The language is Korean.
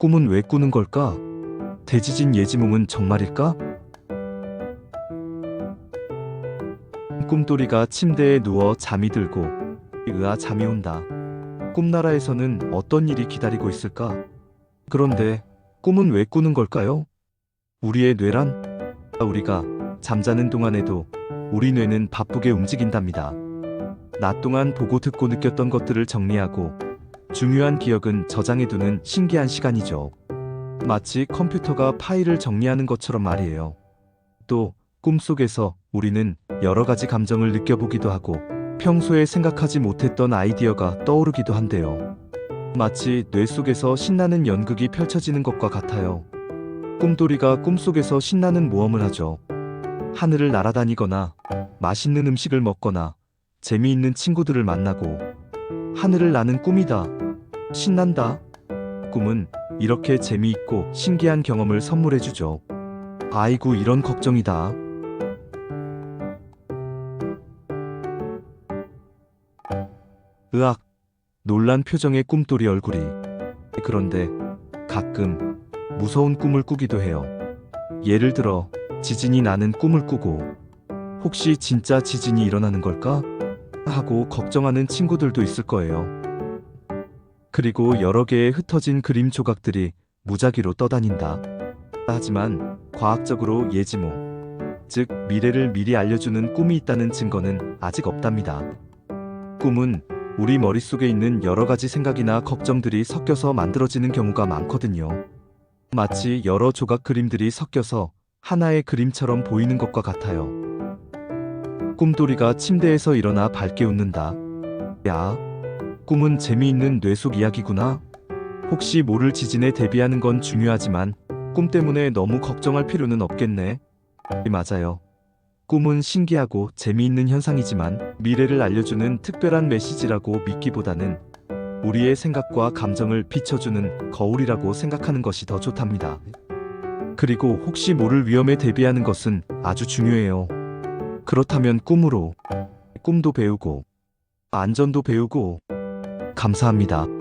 꿈은 왜 꾸는 걸까? 대지진 예지몽은 정말일까? 꿈돌이가 침대에 누워 잠이 들고 으아 잠이 온다. 꿈나라에서는 어떤 일이 기다리고 있을까? 그런데 꿈은 왜 꾸는 걸까요? 우리의 뇌란? 우리가 잠자는 동안에도 우리 뇌는 바쁘게 움직인답니다. 낮 동안 보고 듣고 느꼈던 것들을 정리하고 중요한 기억은 저장해두는 신기한 시간이죠. 마치 컴퓨터가 파일을 정리하는 것처럼 말이에요. 또 꿈속에서 우리는 여러 가지 감정을 느껴보기도 하고 평소에 생각하지 못했던 아이디어가 떠오르기도 한대요. 마치 뇌 속에서 신나는 연극이 펼쳐지는 것과 같아요. 꿈돌이가 꿈속에서 신나는 모험을 하죠. 하늘을 날아다니거나 맛있는 음식을 먹거나 재미있는 친구들을 만나고 하늘을 나는 꿈이다. 신난다. 꿈은 이렇게 재미있고 신기한 경험을 선물해주죠. 아이고 이런 걱정이다. 으악. 놀란 표정의 꿈돌이 얼굴이. 그런데 가끔 무서운 꿈을 꾸기도 해요. 예를 들어 지진이 나는 꿈을 꾸고 혹시 진짜 지진이 일어나는 걸까? 하고 걱정하는 친구들도 있을 거예요. 그리고 여러 개의 흩어진 그림 조각들이 무작위로 떠다닌다. 하지만 과학적으로 예지몽, 즉 미래를 미리 알려주는 꿈이 있다는 증거는 아직 없답니다. 꿈은 우리 머릿속에 있는 여러 가지 생각이나 걱정들이 섞여서 만들어지는 경우가 많거든요. 마치 여러 조각 그림들이 섞여서 하나의 그림처럼 보이는 것과 같아요. 꿈돌이가 침대에서 일어나 밝게 웃는다. 야, 꿈은 재미있는 뇌 속 이야기구나. 혹시 모를 지진에 대비하는 건 중요하지만 꿈 때문에 너무 걱정할 필요는 없겠네. 맞아요. 꿈은 신기하고 재미있는 현상이지만 미래를 알려주는 특별한 메시지라고 믿기보다는 우리의 생각과 감정을 비춰주는 거울이라고 생각하는 것이 더 좋답니다. 그리고 혹시 모를 위험에 대비하는 것은 아주 중요해요. 그렇다면 꿈으로 꿈도 배우고 안전도 배우고 감사합니다.